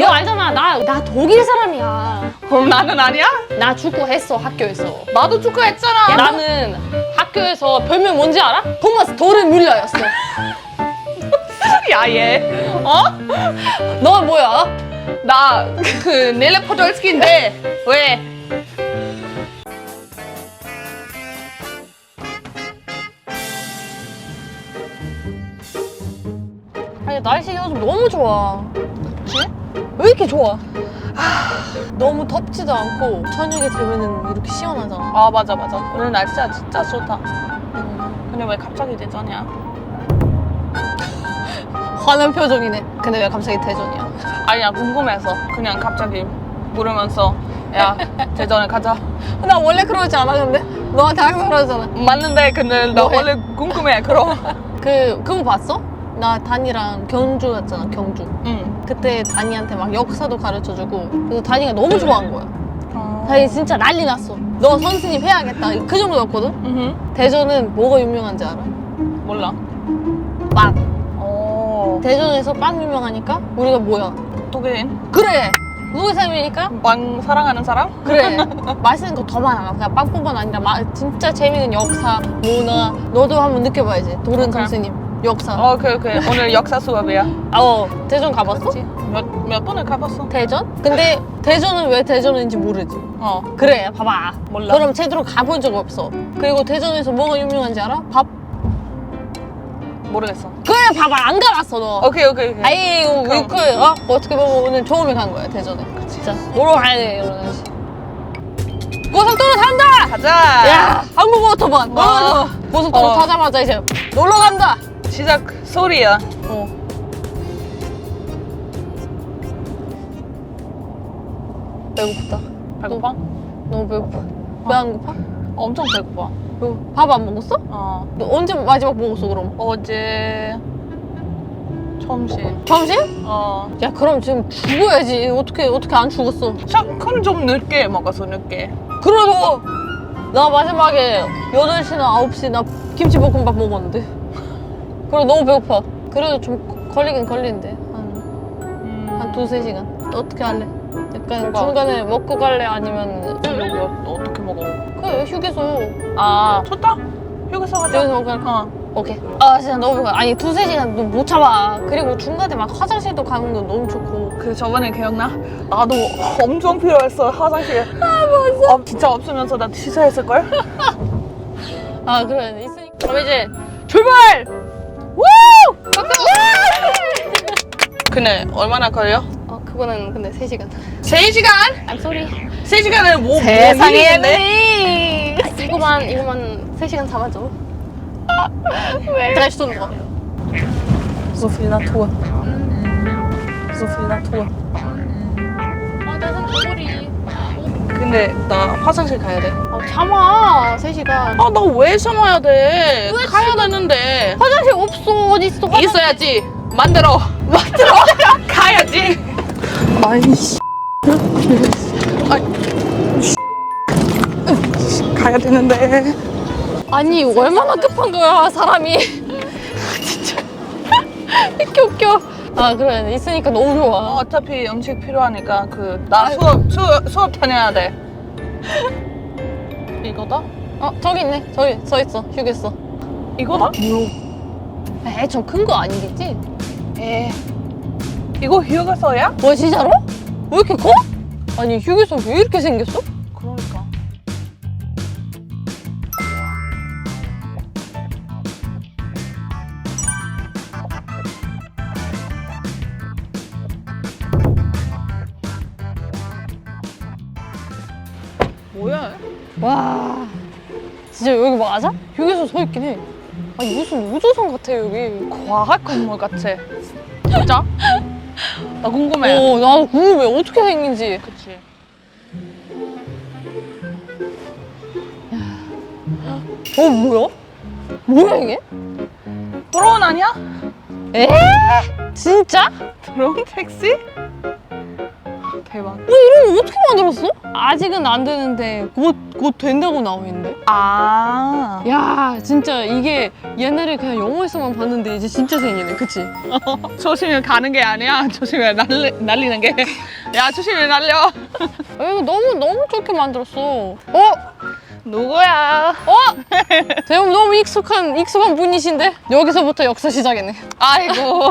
너 알잖아 나, 나 독일 사람이야 그럼 나는 아니야? 나 축구 했어 학교에서 나도 축구했잖아. 나는 학교에서 별명 뭔지 알아? 토마스 도르 뮬러였어 야 얘. 어? 너 뭐야? 나 그 넬레 포돌스키인데 왜? 아니 날씨 요즘 너무 좋아 그치? 왜 이렇게 좋아? 너무 덥지도 않고 저녁에 되면은 이렇게 시원하잖아 아 맞아 맞아. 오늘 날씨가 진짜 좋다. 근데 왜 갑자기 대전이야? 화난 표정이네 근데 왜 갑자기 대전이야? 아니야 궁금해서 그냥 갑자기 물으면서 야 대전에 가자. 나 원래 그러지 않아 근데? 너한테 항상 그러잖아 맞는데 근데 나 뭐 해? 원래 궁금해 그럼. 그 그거 봤어? 나 단이랑 경주 갔잖아 경주 응. 그때 단이한테 막 역사도 가르쳐주고 그래서 단이가 너무 좋아한 거야 어. 단이 진짜 난리 났어 너 선생님 해야겠다 그 정도였거든? 응. 대전은 뭐가 유명한지 알아? 몰라. 빵 어. 대전에서 빵 유명하니까 우리가 뭐야? 독일인. 그래 누구 사람이니까? 빵 사랑하는 사람? 그래 맛있는 거 더 많아 그냥 빵뿐만 아니라 마- 진짜 재밌는 역사 문화 너도 한번 느껴봐야지 도른 오케이. 선생님 역사 어, 오케이 오케이. 오늘 역사 수업이야. 어 대전 가봤어? 몇몇 번을 가봤어. 대전? 근데 대전은 왜 대전인지 모르지 어. 그래 봐봐 몰라. 그럼 제대로 가본 적 없어 그리고 대전에서 뭐가 유명한지 알아? 밥? 모르겠어. 그래 봐봐 안 가봤어 너 오케이 오케이 오케이. 아이고 그럼. 위크 어? 어떻게 보면 오늘 처음에 간 거야 대전에 진짜 놀러 가야 돼 이러면서 고속도로 탄다! 가자. 야 한국 오토반 어. 고속도로 어. 타자마자 이제 놀러 간다 시작 소리야. 어. 배고프다 배고파? 너무 배고파 배안 고파? 엄청 배고파. 밥 안 먹었어? 어. 너 언제 마지막 먹었어 그럼? 어제 점심. 점심? 어. 야 그럼 지금 죽어야지 어떻게 어떻게 안 죽었어 자, 그럼 좀 늦게 먹었어 늦게. 그래도 나 마지막에 8시나 9시 나 김치볶음밥 먹었는데 그래 너무 배고파 그래도 좀 걸리긴 걸리는데 한, 음. 한 두세 시간 어떻게 할래? 약간 뭐가? 중간에 먹고 갈래 아니면 여기 어떻게 먹어? 그래 휴게소 아 좋다. 휴게소 가자. 휴게소 갈까? 어. 오케이 아 진짜 너무 배고파 아니 두세 시간 못 참아 그리고 중간에 막 화장실도 가는 거 너무 좋고 그 저번에 기억나? 나도 엄청 필요했어 화장실. 아 맞아. 어, 진짜 없으면서 나 취소했을 걸. 아 그래 있으니까 그럼 이제 출발! 근데 얼마나 걸려? 어 그거는 근데 3시간 3시간? I'm sorry 3시간을 뭐, 세상에 뭐? 아, 이거만 이거만 3시간 잡아줘 ich. So viel Natur. So viel Natur. 아, 나 머리. 근데 나 화장실 가야 돼. 어, 참아. 3시간. 아, 나 왜 참아야 돼? 왜 가야 되는데. 화장실 없어. 어디 있어? 화장실. 있어야지. 만들어. 만들어. 가야지. 아이씨. 아이. 가야 되는데. 아니, 얼마나 급한 거야, 사람이. 진짜. 이렇게 웃겨. 아, 그래. 있으니까 너무 좋아. 어차피 음식 필요하니까 그 나 수업 수업 수업 다녀야 돼. 이거다? 어, 저기 있네. 저기 서 있어. 휴게소. 이거다? 에이, 좀큰거 아니겠지? 에. 이거 휴게소야? 뭐, 진짜로? 왜 이렇게 커? 아니, 휴게소 왜 이렇게 생겼어? 그러니까. 뭐야? 와. 진짜 여기 맞아? 휴게소 서 있긴 해. 아니, 무슨 우주선 같아, 여기. 과학 건물 같아. 진짜? 나 궁금해. 어, 나도 궁금해. 어떻게 생긴지. 그치. 어, 뭐야? 뭐야, 이게? 드론 아니야? 에? 진짜? 드론 택시? 대박. 너 이런 거 어떻게 만들었어? 아직은 안 되는데 곧 곧 된다고 나와 있는데. 아. 야 진짜 이게 옛날에 그냥 영화에서만 봤는데 이제 진짜 생기네 그치? 조심히 가는 게 아니야. 조심히 날리, 날리는 게. 야, 조심히 날려. 아, 이거 너무 너무 좋게 만들었어 어? 누구야? 어? 대형 너무 익숙한 익숙한 분이신데? 여기서부터 역사 시작이네. 아이고.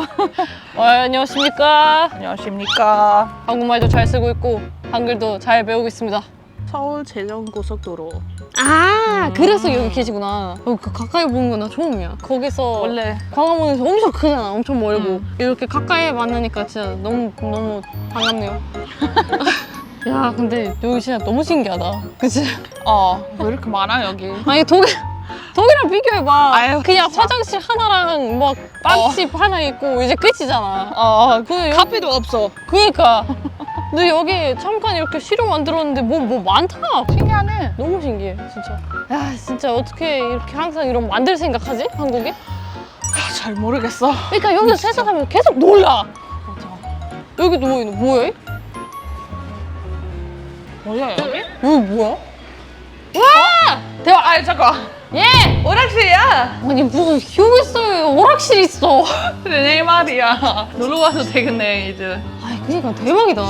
어, 안녕하십니까? 안녕하십니까. 한국말도 잘 쓰고 있고 한글도 잘 배우고 있습니다. 서울 제정고속도로. 아 그래서 여기 계시구나. 어, 그 가까이 보는 건 나. 처음이야 거기서 원래 광화문에서 엄청 크잖아. 엄청 멀고. 이렇게 가까이 만나니까 진짜 너무 너무 반갑네요 야 근데 여기 진짜 너무 신기하다 그치? 어, 왜 이렇게 많아 여기? 아니 독일 독일이랑 비교해봐 아유, 그냥 진짜. 화장실 하나랑 막 빵집 하나 있고 이제 끝이잖아 어, 그 여기- 카페도 없어. 그니까 근데 여기 잠깐 이렇게 시로 만들었는데 뭐 뭐 많다 신기하네. 너무 신기해 진짜 야 진짜 어떻게 이렇게 항상 이런 만들 생각하지 한국에? 아, 잘 모르겠어. 그러니까 여기 세상하면 계속 놀라 맞아. 여기 누워있는 뭐야? 뭐야 여기 뭐야? 와! 대박! 아, 잠깐. 예! 오락실이야. 아니 뭐 여기 있어요 오락실 있어 그래 내 말이야. 놀러 와도 되겠네 이제. 아이 그니까 대박이다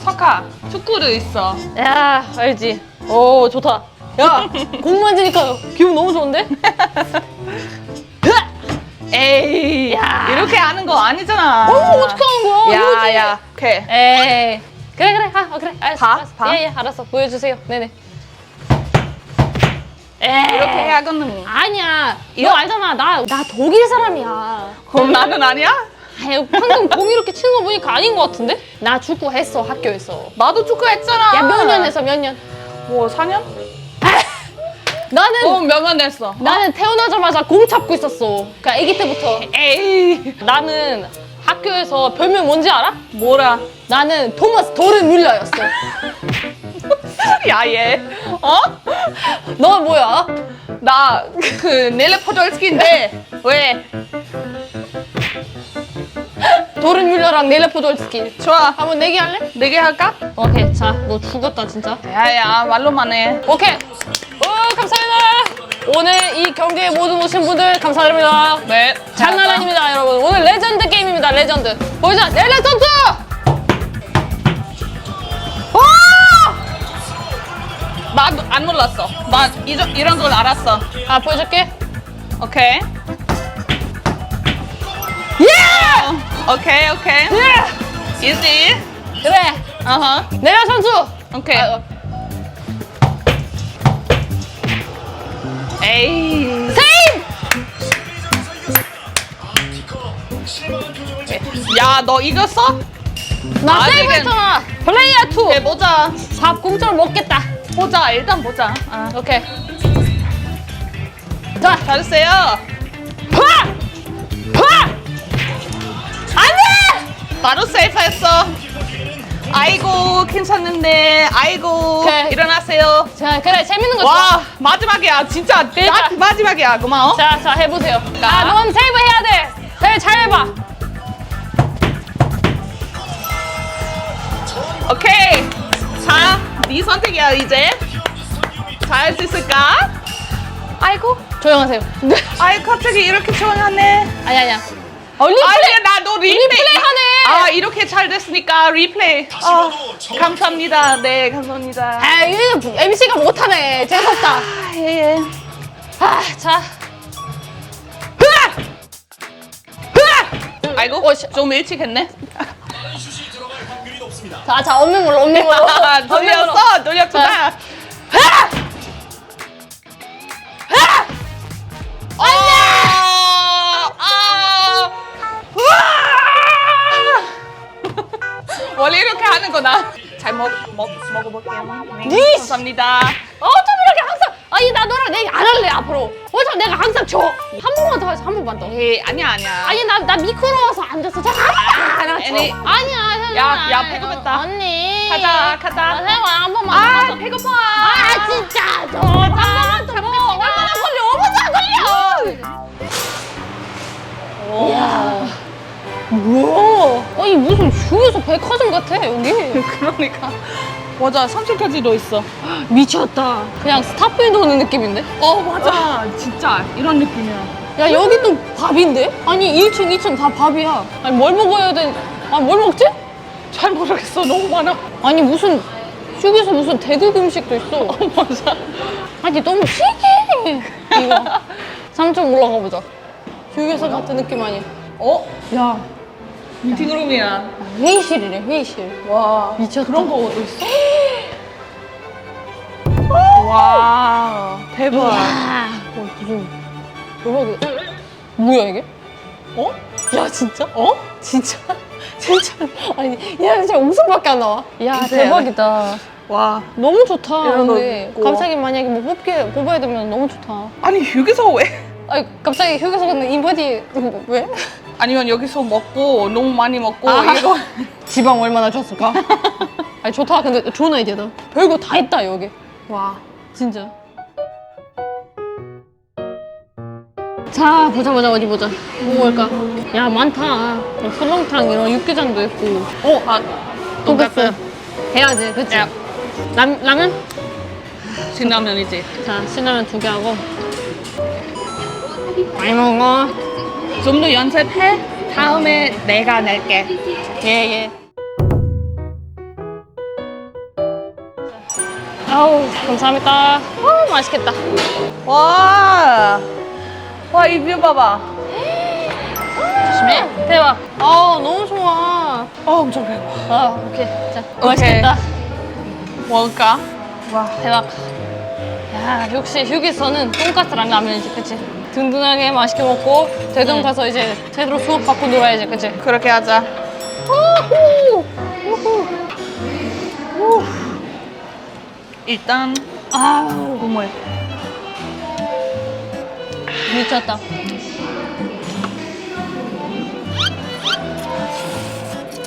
석화 축구도 있어. 야 알지 오 좋다 야 공 만지니까 기분 너무 좋은데? 에이. 야. 이렇게 하는 거 아니잖아. 어 어떻게 하는 거야? 이거지. 야야. 오케이. 에이 그래 그래 아 어, 그래 알았어 봐, 알았어 봐. 예예 알았어 보여주세요 네네 에이 이렇게 해야겠는. 아니야 이거- 너 알잖아 나 나 독일 사람이야 그럼 나는 아니야? 아유 방금 공 이렇게 치는 거 보니까 아닌 것 같은데? 나 축구 했어 학교에서 나도 축구 했잖아. 야 몇년 했어 몇 년? 뭐 4년? 나는 어, 몇년 했어. 나는 태어나자마자 공 잡고 있었어 그러니까 아기 때부터 에이. 나는 학교에서 별명 뭔지 알아? 뭐라? 나는 토마스 도르 뮬러였어 야 얘. 어? 너 뭐야? 나 그 넬레 포졸스키인데 왜? 도르 뮬러랑 넬레 포돌스키 좋아. 한번 내기 할래? 네개 할까? 오케이 자 너 죽었다 진짜 야야 말로만 해. 오케이 오 감사합니다 오늘 이 경기에 모두 오신 분들 감사드립니다 네. 장난 아닙니다 여러분 오늘 레전드 게임입니다 레전드 보이자 내 레전드 나도 안 몰랐어. 나 이런 이런 걸 알았어. 아 보여줄게 오케이. 예! 오케이 오케이. 예! 이지. 그래 어허. 내려 선수 오케이. 아, 에이. 세임 야 너 이겼어? 나 아직은- 세이브 했잖아 플레이어 2 오케이 보자. 밥 공짜로 먹겠다 보자 일단 보자. 아. 오케이 자 잘했어요. 파! 파! 안 돼! 바로 세이프 했어. 아이고 괜찮는데 아이고 오케이. 일어나세요. 자 그래 재밌는 거와 마지막이야 진짜 그러니까. 딱 마지막이야 고마워. 자, 자 해보세요. 자. 아, 넌 세이브 해야 돼. 그래, 잘 해봐. 오케이 자네 선택이야 이제 잘 할 수 있을까? 아이고 조용하세요. 아이 갑자기 이렇게 조용하네. 아니 아니야. 어, 리플레이. 아니야 나도 리플레이. 리플레이 하네. 아 이렇게 잘 됐으니까 리플레이. 아, 감사합니다. 네 감사합니다. 아, 이거 MC가 못하네. 재수없다. 아, 예, 예. 아, 자. 아이고 어, 씨. 좀 일찍 했네. 자, 자, 없는 걸로, 없는 걸로. 아, 없는 걸로. 돌렸어 돌렸구나. 하는구나. 잘 먹, 먹, 먹어볼게요. 네, 니 감사합니다. 어쩜 이렇게 항상. 아니, 나 너랑 내기 안 할래, 앞으로. 어쩜 내가 항상 져. 한 번만 더 해서 한 번만 더. 에이, 아니야, 아니야. 아니, 나, 나 미끄러워서 앉았어. 자, 아, 나. 아니. 아니야, 야, 야, 배고팠다. 언니. 가자, 가자. 아, 세워, 한 번만 더. 아, 가서. 배고파. 아 진짜 저 잠깐만 더 얼마나 걸려 5분도 안 걸려 이야 뭐야? 아니 무슨 휴게소 백화점 같아 여기. 그러니까. 맞아, 3층까지도 있어. 미쳤다. 그냥 스타필드 오는 느낌인데? 어, 맞아. 진짜 이런 느낌이야. 야 여기 또 밥인데? 아니 1층, 2층 다 밥이야. 아니 뭘 먹어야 돼? 아니 뭘 먹지? 잘 모르겠어. 너무 많아. 아니 무슨 휴게소 무슨 대국 음식도 있어. 어, 맞아. 아니 너무 신기해. 이거 3층 올라가 보자. 휴게소 같은 느낌 아니야? 어? 야 미팅룸이야. 회의실이래 회의실. 와. 미쳤다. 그런 거도 있어? 와. 대박. 와 어, 무슨 대박이다. 뭐야 이게? 어? 야 진짜? 어? 진짜? 진짜? 아니 야 진짜 웃음밖에 안 나와. 야 진짜 대박이다. 와. 너무 좋다. 이런 거 근데 있고. 갑자기 만약에 뭐 뽑게 뽑아야 되면 너무 좋다. 아니, 여기서 왜? 아니 갑자기 휴게소 갔는데 인바디 왜? 아니면 여기서 먹고 너무 많이 먹고 아. 이거 지방 얼마나 줬을까? 아니 좋다. 근데 좋은 아이디어다. 별거 다 있다 여기. 와 진짜. 자 보자 보자 어디 보자. 뭐 먹을까? 야 많다. 뭐 설렁탕 이런 육개장도 있고. 어, 아, 돈까스 해야지, 그치? 야. 라, 라면? 진라면이지. 자 신라면 두 개 하고. 많이 먹어. 좀 더 연습해. 다음에 내가 낼게. 예, 예. 아우, 감사합니다. 아, 맛있겠다. 와. 와, 이 뷰 봐봐. 조심해. 대박. 아, 너무 좋아. 어, 엄청 배고파. 아, 오케이. 자, 오케이. 맛있겠다. 먹을까? 와. 대박. 야, 역시 휴게소는 돈까스랑 라면이지, 그치? 든든하게 맛있게 먹고, 대전 응. 가서 이제 제대로 수업 받고 놀아야지, 그치? 그렇게 하자. 우후! 우후! 우. 일단 아우, 국물. 미쳤다.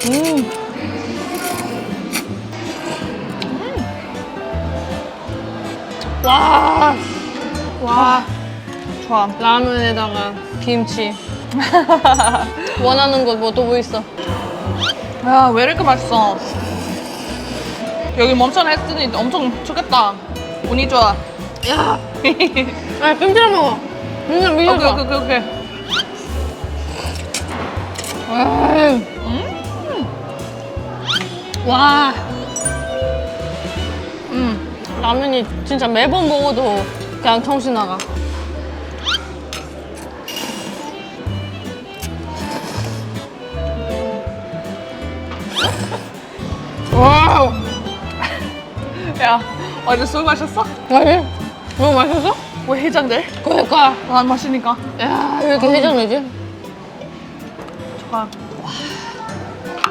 음. 와, 와. 좋아. 라면에다가 김치. 원하는 것뭐또뭐 있어? 야, 왜 이렇게 맛있어? 여기 멈춰 했으니 엄청 좋겠다. 운이 좋아. 야, 아 김치랑 먹어. 오케이, 밀려봐. 오케이, 오케이, 오케이. 음. 와, 음. 라면이 진짜 매번 먹어도 그냥 정신 나가. 와우. 야, 어제 술 마셨어? 아니, 너무 맛있어? 왜 해장돼? 그러니까. 안 마시니까. 야, 왜 이렇게 해장되지? 좋아.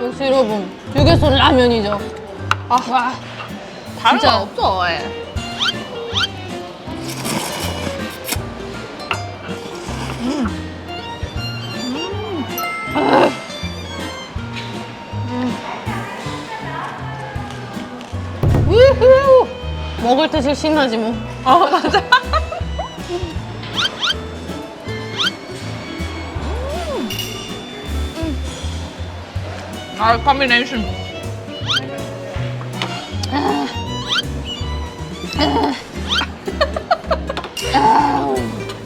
역시 여러분, 휴게소 라면이죠. 아, 와, 다른 진짜. 거 없어. 예. 우후! 먹을 때 제일 신나지 뭐. 어, 맞아. 아, 커뮤니케이션.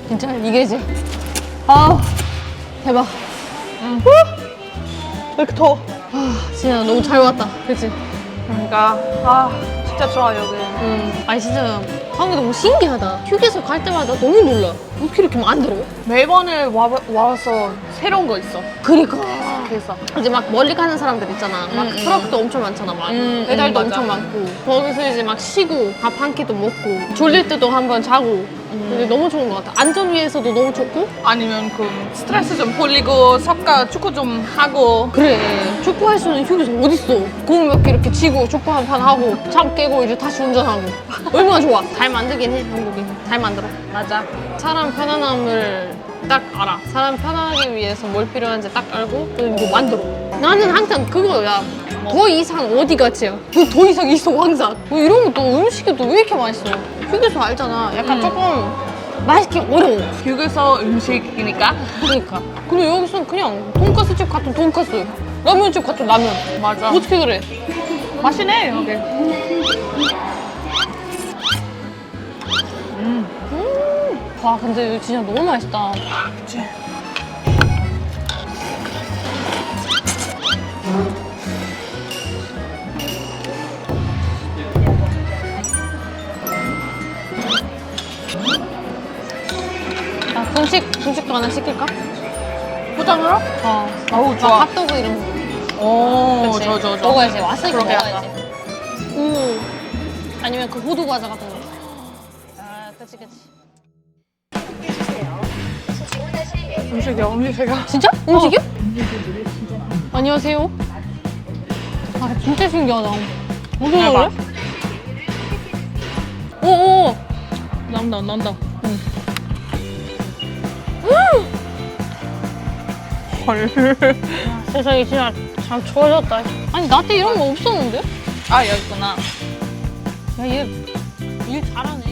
진짜 이게지. 아, 대박. 왜 이렇게 더워? 아, 진짜 너무 잘 왔다. 그치? 그러니까, 아, 진짜 좋아, 여기. 음. 아니, 진짜 한국이 너무 신기하다. 휴게소 갈 때마다 너무 놀라. 어떻게 이렇게 만들어? 매번에 와, 와서 새로운 거 있어. 그니까. 그래서. 이제 막 멀리 가는 사람들 있잖아. 막 음, 음. 트럭도 엄청 많잖아. 막 음, 배달도 음. 엄청 많고. 거기서 이제 막 쉬고 밥 한 끼도 먹고 졸릴 때도 한번 자고. 음. 근데 너무 좋은 것 같아. 안전 위해서도 너무 좋고. 아니면 그 스트레스 좀 풀리고, 석가 축구 좀 하고. 그래. 축구할 수 있는 휴게소 어딨어. 공 몇 개 이렇게 치고 축구 한 판 하고 잠 깨고 이제 다시 운전하고. 얼마나 좋아. 잘 만들긴 해, 한국이. 잘 만들어. 맞아. 사람 편안함을 딱 알아. 사람 편하기 위해서 뭘 필요한지 딱 알고 그리고 만들어. 나는 항상 그거야. 더 이상 어디 가지야? 그더 이상 있어 항상. 뭐 이런 것도 음식이 또 왜 이렇게 맛있어? 휴게소 알잖아. 약간 음. 조금 맛있기 어려워. 휴게소 음식이니까. 그러니까. 근데 여기서는 그냥 돈가스 집 같은 돈가스, 라면 집 같은 라면. 맞아. 어떻게 그래? 맛있네, 여기. 와 근데 이거 진짜 너무 맛있다. 그치. 야 분식 분식도 하나 시킬까? 포장으로? 어. 어우, 아, 좋아. 핫도그 이런 거. 오, 그치? 저, 저, 저. 먹어야지. 왔으니까 그러게 먹어야지. 음. 아니면 그 호두 과자 같은 거. 아, 그치 그치. 음식이야, 음식이야. 진짜? 음식이요? 안녕하세요. 아 진짜 신기하다. 무슨 해봐. 노래? 오오. 난다, 난다. 헐. 세상이 진짜 참 좋아졌다. 아니 나때 이런 거 없었는데? 아, 여기 있구나. 야얘 일 잘하네.